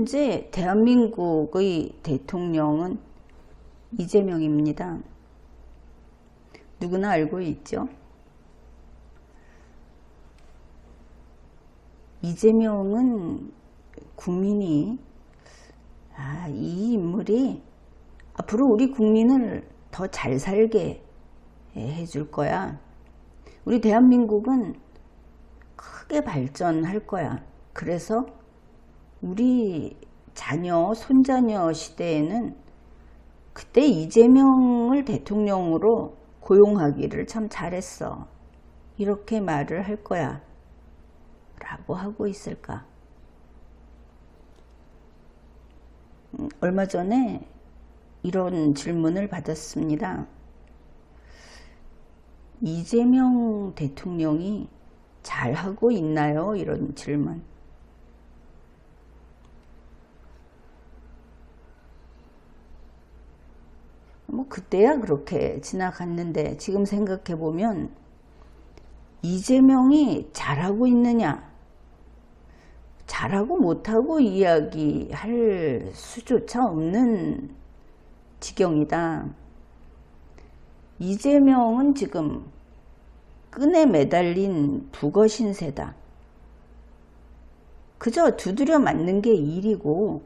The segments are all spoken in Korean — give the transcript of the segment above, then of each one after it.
현재 대한민국의 대통령은 이재명입니다. 누구나 알고 있죠. 이재명은 국민이 아, 이 인물이 앞으로 우리 국민을 더 잘 살게 해줄 거야. 우리 대한민국은 크게 발전할 거야. 그래서 우리 자녀, 손자녀 시대에는 그때 이재명을 대통령으로 고용하기를 참 잘했어. 이렇게 말을 할 거야. 라고 하고 있을까? 음, 얼마 전에 이런 질문을 받았습니다. 이재명 대통령이 잘하고 있나요? 이런 질문. 뭐 그때야 그렇게 지나갔는데 지금 생각해 보면 이재명이 잘하고 있느냐 잘하고 못하고 이야기할 수조차 없는 지경이다. 이재명은 지금 끈에 매달린 북어 신세다. 그저 두드려 맞는 게 일이고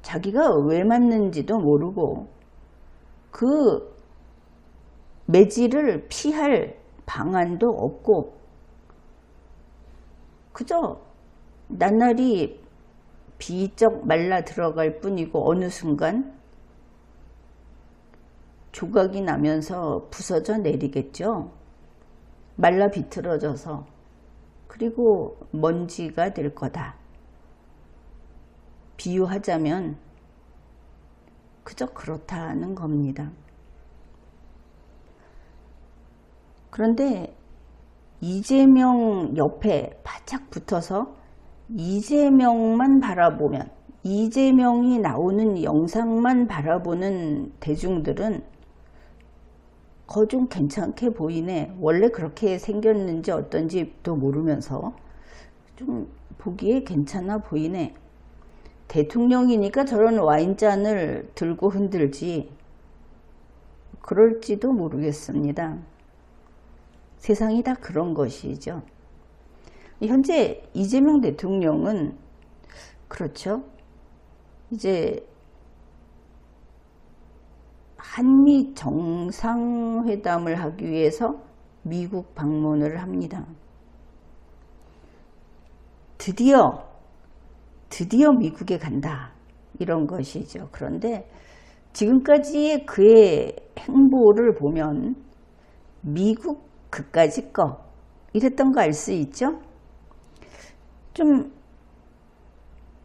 자기가 왜 맞는지도 모르고 그 매질을 피할 방안도 없고 그저 나날이 비쩍 말라 들어갈 뿐이고 어느 순간 조각이 나면서 부서져 내리겠죠. 말라 비틀어져서 그리고 먼지가 될 거다. 비유하자면 그저 그렇다는 겁니다. 그런데 이재명 옆에 바짝 붙어서 이재명만 바라보면 이재명이 나오는 영상만 바라보는 대중들은 거좀 괜찮게 보이네. 원래 그렇게 생겼는지 어떤지도 모르면서 좀 보기에 괜찮아 보이네. 대통령이니까 저런 와인잔을 들고 흔들지. 그럴지도 모르겠습니다. 세상이 다 그런 것이죠. 현재 이재명 대통령은 그렇죠. 이제 한미 정상회담을 하기 위해서 미국 방문을 합니다. 드디어 드디어 미국에 간다 이런 것이죠. 그런데 지금까지의 그의 행보를 보면 미국 그까지 거 이랬던 거 알 수 있죠? 좀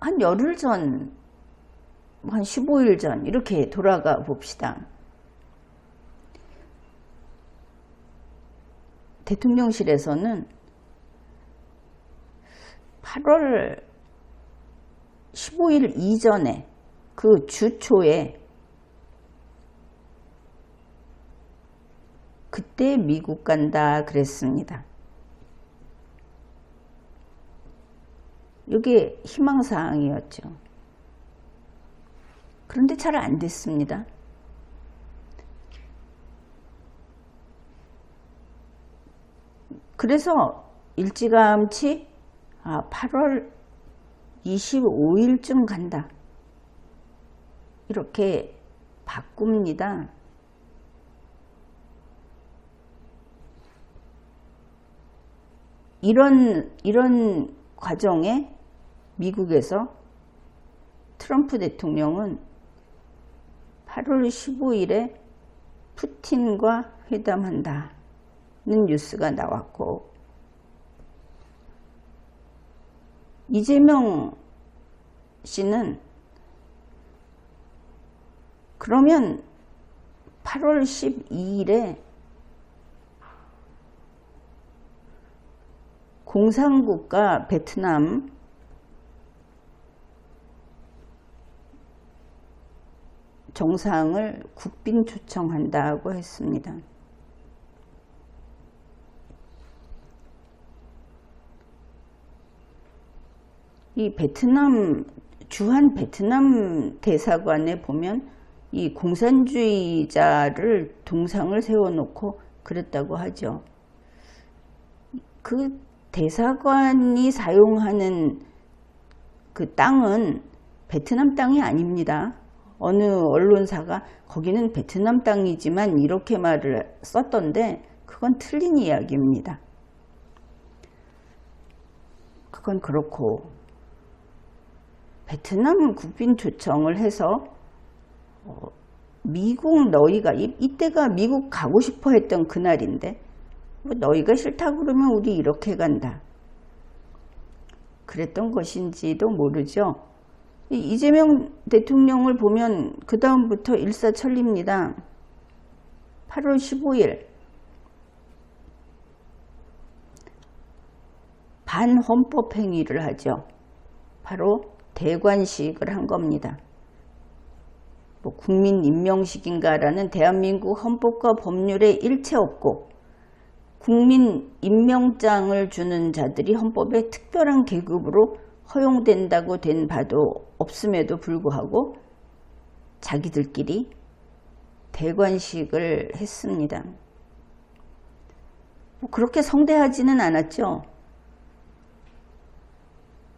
한 열흘 전, 한 15일 전 이렇게 돌아가 봅시다. 대통령실에서는 8월 15일 이전에 그 주초에 그때 미국 간다 그랬습니다. 이게 희망사항이었죠. 그런데 잘 안 됐습니다. 그래서 일찌감치 아, 8월 25일쯤 간다. 이렇게 바꿉니다. 이런, 이런 과정에 미국에서 트럼프 대통령은 8월 15일에 푸틴과 회담한다. 는 뉴스가 나왔고 이재명 씨는 그러면 8월 12일에 공산국가 베트남 정상을 국빈 초청한다고 했습니다. 이 베트남 주한 베트남 대사관에 보면 이 공산주의자를 동상을 세워놓고 그랬다고 하죠. 그 대사관이 사용하는 그 땅은 베트남 땅이 아닙니다. 어느 언론사가 거기는 베트남 땅이지만 이렇게 말을 썼던데 그건 틀린 이야기입니다. 그건 그렇고 베트남 국빈 초청을 해서 어, 미국 너희가 이, 이때가 미국 가고 싶어 했던 그날인데 뭐 너희가 싫다 그러면 우리 이렇게 간다. 그랬던 것인지도 모르죠. 이 이재명 대통령을 보면 그 다음부터 일사천리입니다. 8월 15일 반헌법 행위를 하죠. 바로 대관식을 한 겁니다. 뭐 국민 임명식인가라는 대한민국 헌법과 법률에 일체 없고 국민 임명장을 주는 자들이 헌법의 특별한 계급으로 허용된다고 된 바도 없음에도 불구하고 자기들끼리 대관식을 했습니다. 뭐 그렇게 성대하지는 않았죠.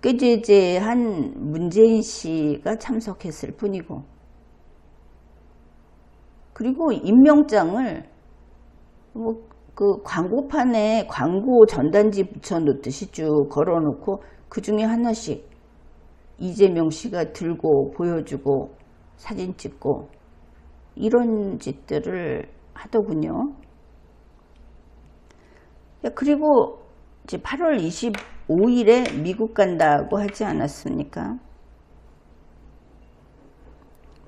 꾀죄죄한 문재인 씨가 참석했을 뿐이고 그리고 임명장을 뭐 그 광고판에 광고 전단지 붙여놓듯이 쭉 걸어놓고 그 중에 하나씩 이재명 씨가 들고 보여주고 사진 찍고 이런 짓들을 하더군요. 그리고 이제 8월 25일에 미국 간다고 하지 않았습니까?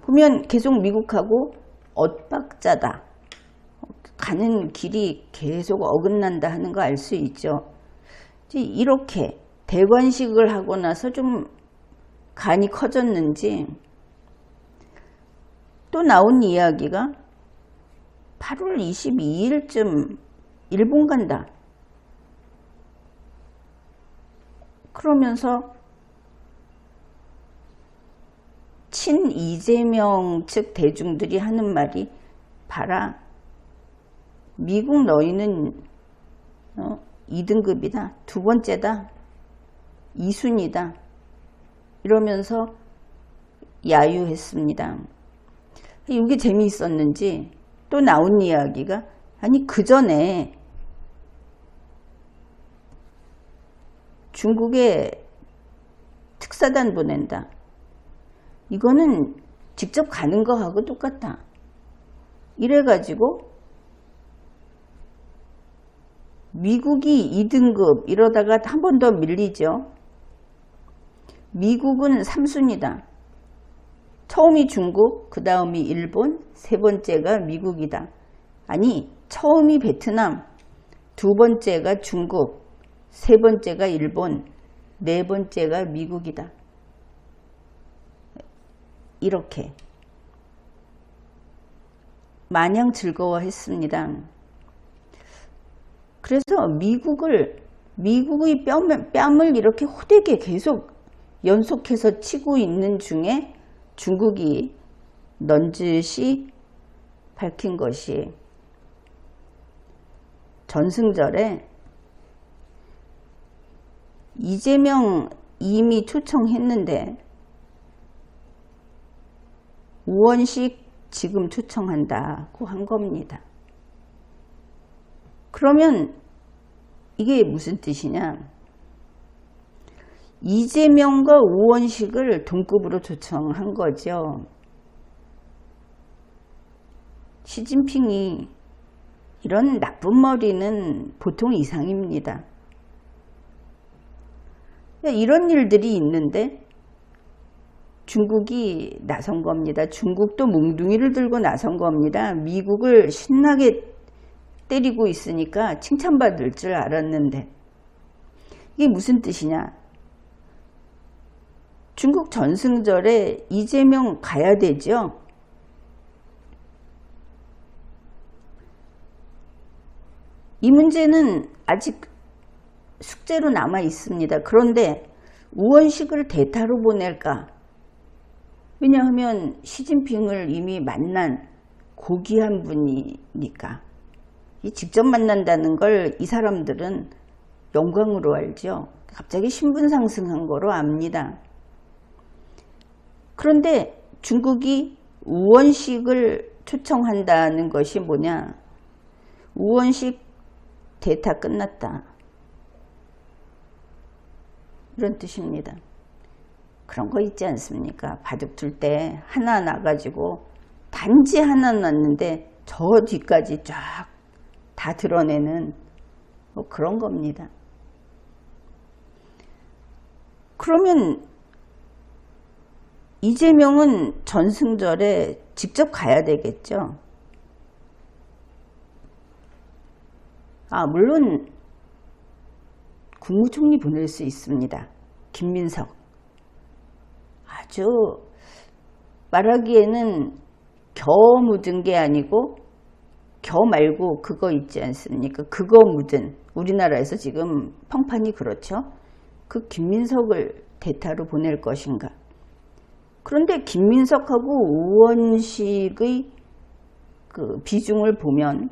보면 계속 미국하고 엇박자다. 가는 길이 계속 어긋난다 하는 거 알 수 있죠. 이렇게 대관식을 하고 나서 좀 간이 커졌는지 또 나온 이야기가 8월 22일쯤 일본 간다. 그러면서 친 이재명 측 대중들이 하는 말이 봐라. 미국 너희는 어, 2등급이다. 두 번째다. 2순위다. 이러면서 야유했습니다. 이게 재미있었는지 또 나온 이야기가 아니 그 전에 중국에 특사단 보낸다. 이거는 직접 가는 거하고 똑같다. 이래가지고 미국이 2등급 이러다가 한 번 더 밀리죠. 미국은 3순위다. 처음이 중국, 그 다음이 일본, 세 번째가 미국이다. 아니, 처음이 베트남, 두 번째가 중국, 세 번째가 일본, 네 번째가 미국이다. 이렇게 마냥 즐거워했습니다. 그래서 미국을 미국의 뺨, 뺨을 이렇게 호되게 계속 연속해서 치고 있는 중에 중국이 넌지시 밝힌 것이 전승절에 이재명 이미 초청했는데 우원식 지금 초청한다고 한 겁니다. 그러면 이게 무슨 뜻이냐? 이재명과 우원식을 동급으로 초청한 거죠. 시진핑이 이런 나쁜 머리는 보통 이상입니다. 이런 일들이 있는데 중국이 나선 겁니다. 중국도 몽둥이를 들고 나선 겁니다. 미국을 신나게 때리고 있으니까 칭찬받을 줄 알았는데 이게 무슨 뜻이냐? 중국 전승절에 이재명 가야 되죠? 이 문제는 아직 숙제로 남아 있습니다. 그런데 우원식을 대타로 보낼까? 왜냐하면 시진핑을 이미 만난 고귀한 분이니까. 이 직접 만난다는 걸 이 사람들은 영광으로 알죠. 갑자기 신분 상승한 거로 압니다. 그런데 중국이 우원식을 초청한다는 것이 뭐냐? 우원식 대타 끝났다. 이런 뜻입니다. 그런 거 있지 않습니까? 바둑 둘 때 하나 나가지고 단지 하나 났는데 저 뒤까지 쫙 다 드러내는 뭐 그런 겁니다. 그러면 이재명은 전승절에 직접 가야 되겠죠. 아, 물론 국무총리 보낼 수 있습니다. 김민석. 아주 말하기에는 겨 묻은 게 아니고 겨 말고 그거 있지 않습니까? 그거 묻은 우리나라에서 지금 펑판이 그렇죠. 그 김민석을 대타로 보낼 것인가? 그런데 김민석하고 우원식의 그 비중을 보면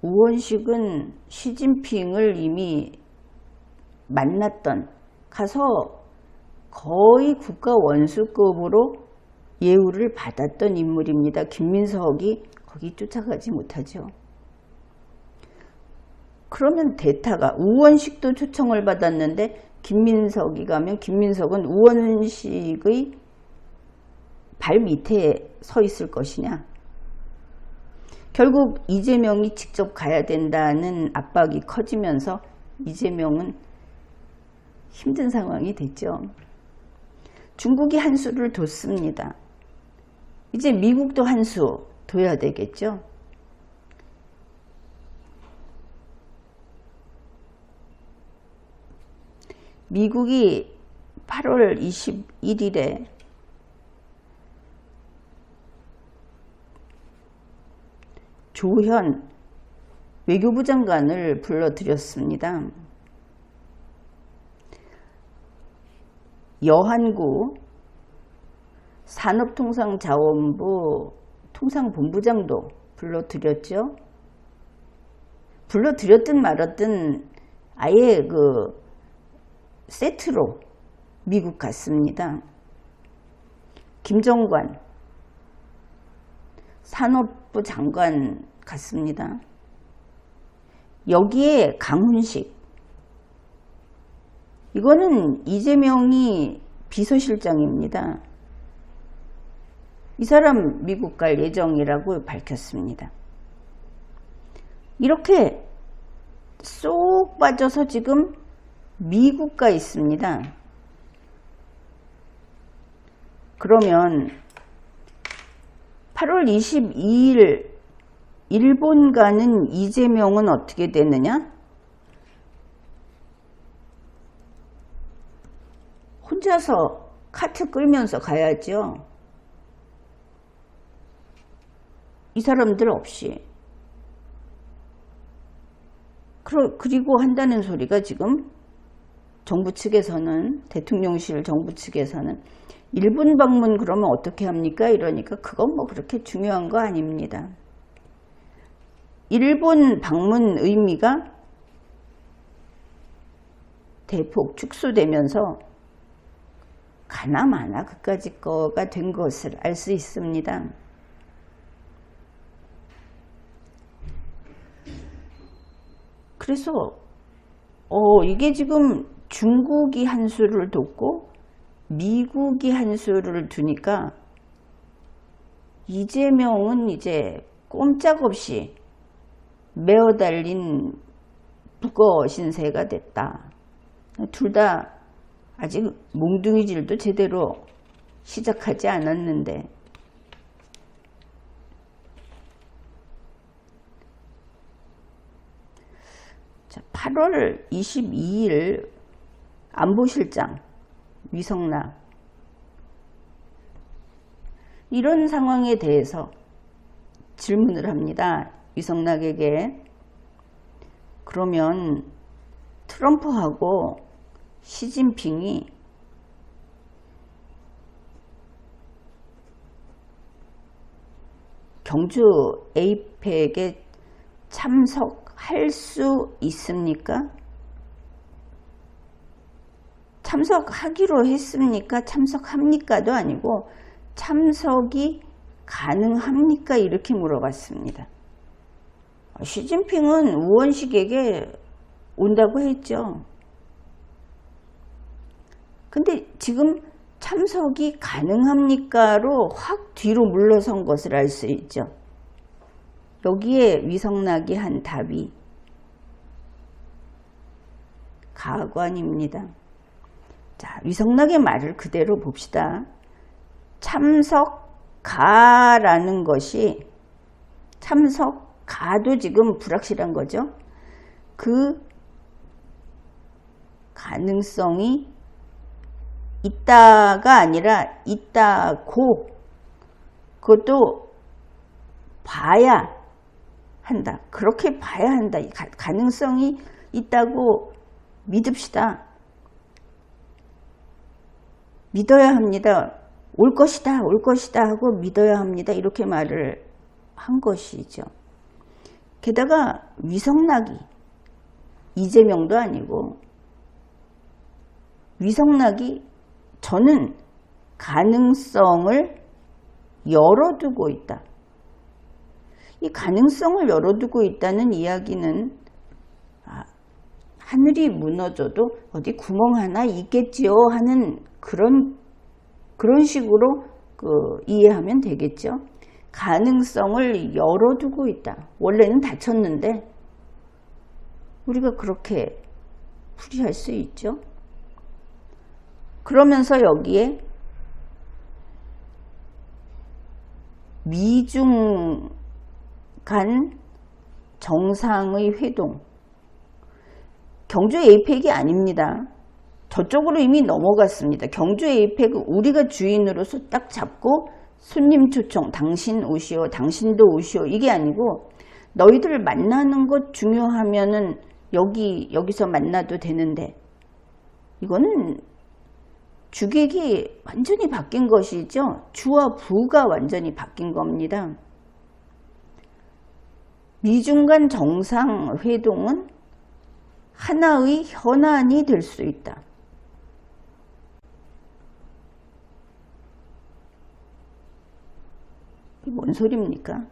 우원식은 시진핑을 이미 만났던 가서 거의 국가 원수급으로 예우를 받았던 인물입니다. 김민석이 거기 쫓아가지 못하죠. 그러면 대타가 우원식도 초청을 받았는데 김민석이 가면 김민석은 우원식의 발 밑에 서 있을 것이냐. 결국 이재명이 직접 가야 된다는 압박이 커지면서 이재명은 힘든 상황이 됐죠. 중국이 한 수를 뒀습니다. 이제 미국도 한 수 둬야 되겠죠. 미국이 8월 21일에 조현 외교부 장관을 불러들였습니다. 여한구 산업통상자원부 통상본부장도 불러들였죠. 불러들였든 말았든 아예 그 세트로 미국 갔습니다. 김정관 산업부 장관 갔습니다. 여기에 강훈식 이거는 이재명이 비서실장입니다. 이 사람 미국 갈 예정이라고 밝혔습니다. 이렇게 쏙 빠져서 지금 미국 가 있습니다. 그러면 8월 22일 일본 가는 이재명은 어떻게 되느냐? 혼자서 카트 끌면서 가야죠. 이 사람들 없이. 그리고 한다는 소리가 지금 정부 측에서는 대통령실 정부 측에서는 일본 방문 그러면 어떻게 합니까? 이러니까 그건 뭐 그렇게 중요한 거 아닙니다. 일본 방문 의미가 대폭 축소되면서 가나마나 그까짓 거가 된 것을 알 수 있습니다. 그래서 어 이게 지금 중국이 한 수를 뒀고 미국이 한 수를 두니까 이재명은 이제 꼼짝없이 메어 달린 북어 신세가 됐다. 둘 다 아직 몽둥이질도 제대로 시작하지 않았는데 자, 8월 22일 안보실장 위성락 이런 상황에 대해서 질문을 합니다. 위성락에게 그러면 트럼프하고 시진핑이 경주 에이펙에 참석할 수 있습니까? 참석하기로 했습니까? 참석합니까도 아니고 참석이 가능합니까? 이렇게 물어봤습니다. 시진핑은 우원식에게 온다고 했죠. 근데 지금 참석이 가능합니까로 확 뒤로 물러선 것을 알 수 있죠. 여기에 위성락이 한 답이 가관입니다. 자, 위성락의 말을 그대로 봅시다. 참석가라는 것이 참석가도 지금 불확실한 거죠. 그 가능성이 있다가 아니라 있다고 그것도 봐야 한다. 그렇게 봐야 한다. 가 능성이 있다고 믿읍시다. 믿어야 합니다. 올 것이다, 올 것이다 하고 믿어야 합니다. 이렇게 말을 한 것이죠. 게다가 위성락이 이재명도 아니고 위성락이 저는 가능성을 열어두고 있다. 이 가능성을 열어두고 있다는 이야기는 아, 하늘이 무너져도 어디 구멍 하나 있겠지요 하는 그런 그런 식으로 그 이해하면 되겠죠. 가능성을 열어두고 있다. 원래는 닫혔는데 우리가 그렇게 풀이할 수 있죠. 그러면서 여기에 미중 간 정상의 회동 경주 에이펙이 아닙니다. 저쪽으로 이미 넘어갔습니다. 경주 에이펙 우리가 주인으로서 딱 잡고 손님 초청 당신 오시오 당신도 오시오 이게 아니고 너희들 만나는 것 중요하면은 여기 여기서 만나도 되는데 이거는 주객이 완전히 바뀐 것이죠. 주와 부가 완전히 바뀐 겁니다. 미중 간 정상회동은 하나의 현안이 될 수 있다. 뭔 소리입니까?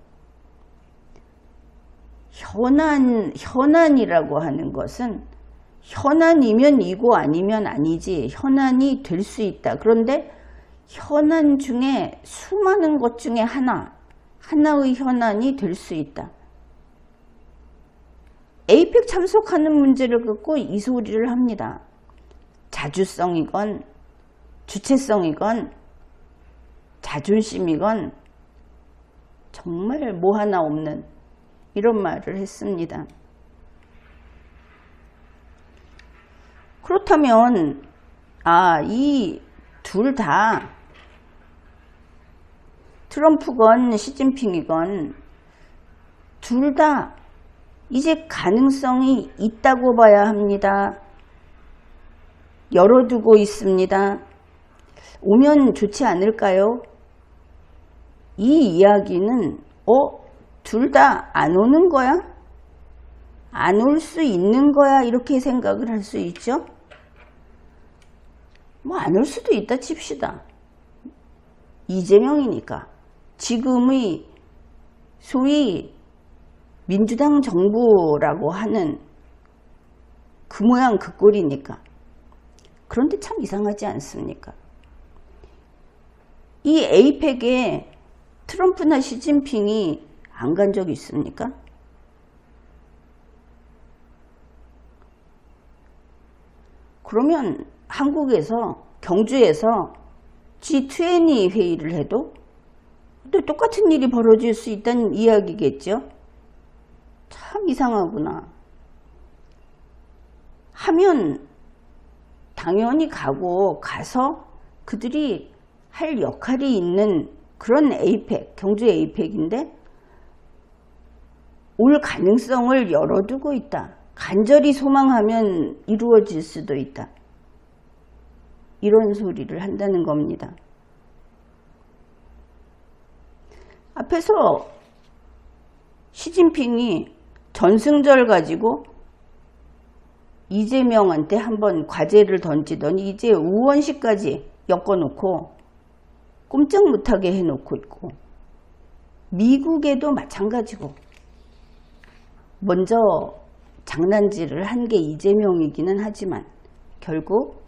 현안, 현안이라고 하는 것은 현안이면 이고 아니면 아니지 현안이 될 수 있다. 그런데 현안 중에 수많은 것 중에 하나, 하나의 현안이 될 수 있다. 에이펙 참석하는 문제를 갖고 이 소리를 합니다. 자주성이건 주체성이건 자존심이건 정말 뭐 하나 없는 이런 말을 했습니다. 그렇다면 아, 이 둘 다 트럼프건 시진핑이건 둘 다 이제 가능성이 있다고 봐야 합니다. 열어두고 있습니다. 오면 좋지 않을까요? 이 이야기는 어? 둘 다 안 오는 거야? 안 올 수 있는 거야? 이렇게 생각을 할 수 있죠? 뭐 안 올 수도 있다 칩시다. 이재명이니까 지금의 소위 민주당 정부라고 하는 그 모양 그 꼴이니까 그런데 참 이상하지 않습니까? 이 에이펙에 트럼프나 시진핑이 안 간적 있습니까? 그러면 한국에서 경주에서 G20 회의를 해도 또 똑같은 일이 벌어질 수 있다는 이야기겠죠. 참 이상하구나. 하면 당연히 가고 가서 그들이 할 역할이 있는 그런 에이펙, 경주 에이펙인데 올 가능성을 열어두고 있다. 간절히 소망하면 이루어질 수도 있다. 이런 소리를 한다는 겁니다. 앞에서 시진핑이 전승절 가지고 이재명한테 한번 과제를 던지더니 이제 우원식까지 엮어놓고 꼼짝 못하게 해놓고 있고 미국에도 마찬가지고 먼저 장난질을 한 게 이재명이기는 하지만 결국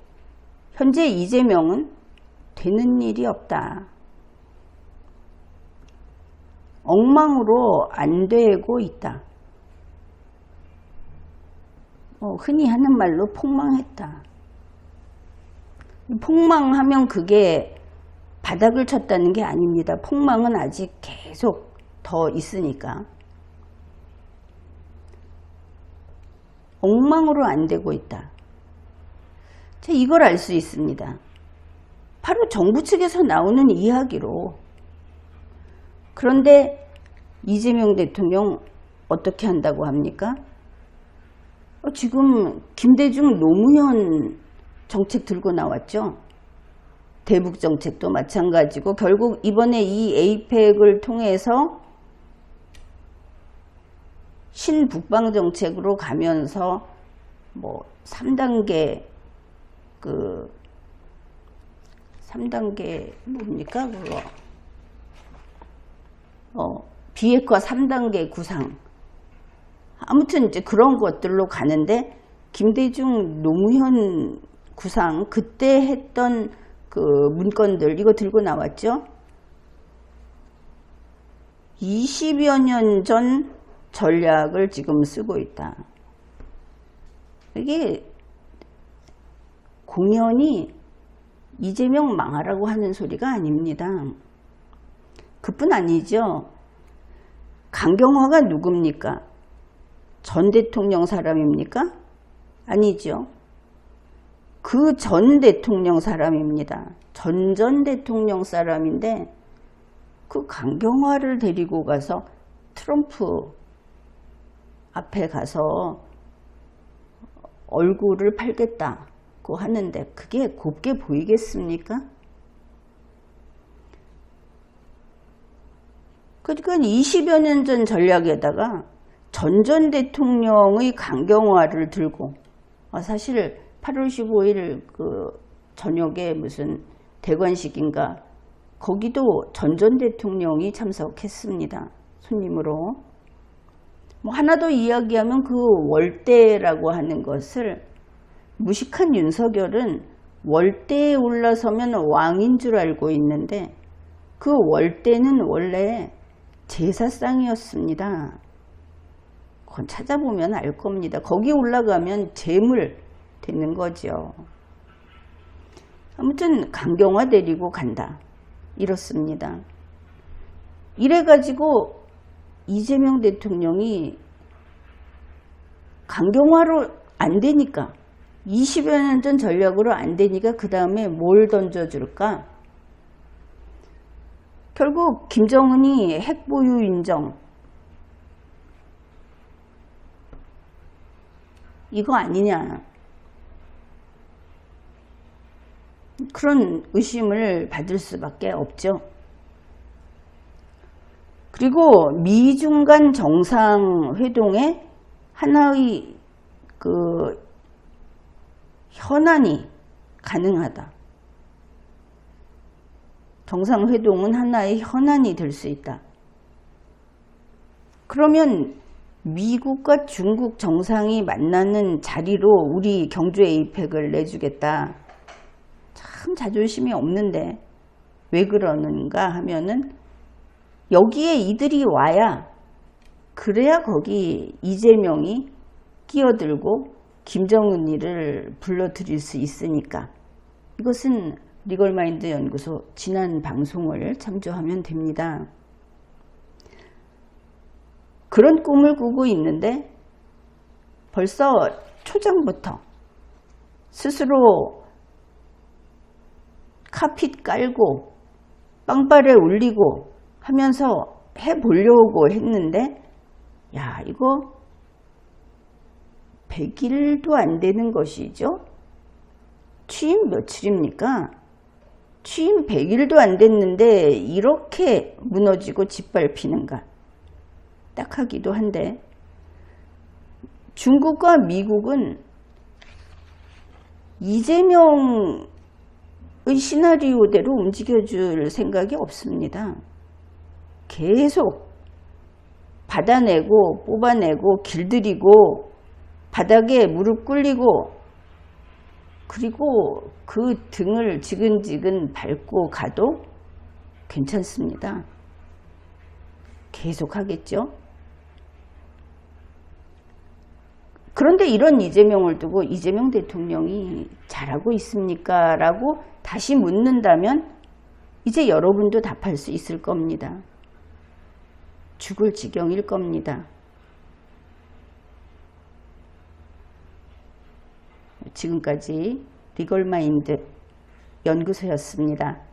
현재 이재명은 되는 일이 없다. 엉망으로 안 되고 있다. 어, 흔히 하는 말로 폭망했다. 폭망하면 그게 바닥을 쳤다는 게 아닙니다. 폭망은 아직 계속 더 있으니까. 엉망으로 안 되고 있다. 자, 이걸 알 수 있습니다. 바로 정부 측에서 나오는 이야기로. 그런데 이재명 대통령 어떻게 한다고 합니까? 어, 지금 김대중 노무현 정책 들고 나왔죠. 대북 정책도 마찬가지고 결국 이번에 이 에이펙을 통해서 신북방 정책으로 가면서 뭐 3단계 그 3단계 뭡니까 그거 어 비핵화 3단계 구상 아무튼 이제 그런 것들로 가는데 김대중 노무현 구상 그때 했던 그 문건들 이거 들고 나왔죠. 20여 년 전 전략을 지금 쓰고 있다. 이게 공연이 이재명 망하라고 하는 소리가 아닙니다. 그뿐 아니죠. 강경화가 누굽니까? 전 대통령 사람입니까? 아니죠. 그 전 대통령 사람입니다. 전전 대통령 사람인데 그 강경화를 데리고 가서 트럼프 앞에 가서 얼굴을 팔겠다 고 하는데 그게 곱게 보이겠습니까? 그러니까 20여 년 전 전략에다가 전전 대통령의 강경화를 들고 아, 사실 8월 15일 그 저녁에 무슨 대관식인가 거기도 전전 대통령이 참석했습니다. 손님으로. 뭐 하나 더 이야기하면 그 월대라고 하는 것을 무식한 윤석열은 월대에 올라서면 왕인 줄 알고 있는데 그 월대는 원래 제사상이었습니다. 그건 찾아보면 알 겁니다. 거기 올라가면 재물 되는 거죠. 아무튼 강경화 데리고 간다. 이렇습니다. 이래가지고 이재명 대통령이 강경화로 안 되니까 20여 년 전 전략으로 안 되니까 그 다음에 뭘 던져줄까? 결국 김정은이 핵보유 인정 이거 아니냐 그런 의심을 받을 수밖에 없죠. 그리고 미중 간 정상회동에 하나의 그 현안이 가능하다. 정상회동은 하나의 현안이 될 수 있다. 그러면 미국과 중국 정상이 만나는 자리로 우리 경주 에이펙을 내주겠다. 참 자존심이 없는데 왜 그러는가 하면은 여기에 이들이 와야 그래야 거기 이재명이 끼어들고 김정은이를 불러들일 수 있으니까 이것은 리걸마인드 연구소 지난 방송을 참조하면 됩니다. 그런 꿈을 꾸고 있는데 벌써 초장부터 스스로 카핏 깔고 빵발에 올리고 하면서 해보려고 했는데 야 이거 100일도 안 되는 것이죠. 취임 며칠입니까? 취임 100일도 안 됐는데 이렇게 무너지고 짓밟히는가. 딱하기도 한데 중국과 미국은 이재명의 시나리오대로 움직여줄 생각이 없습니다. 계속 받아내고 뽑아내고 길들이고 바닥에 무릎 꿇리고 그리고 그 등을 지근지근 밟고 가도 괜찮습니다. 계속 하겠죠. 그런데 이런 이재명을 두고 이재명 대통령이 잘하고 있습니까? 라고 다시 묻는다면 이제 여러분도 답할 수 있을 겁니다. 죽을 지경일 겁니다. 지금까지 리걸마인드 연구소였습니다.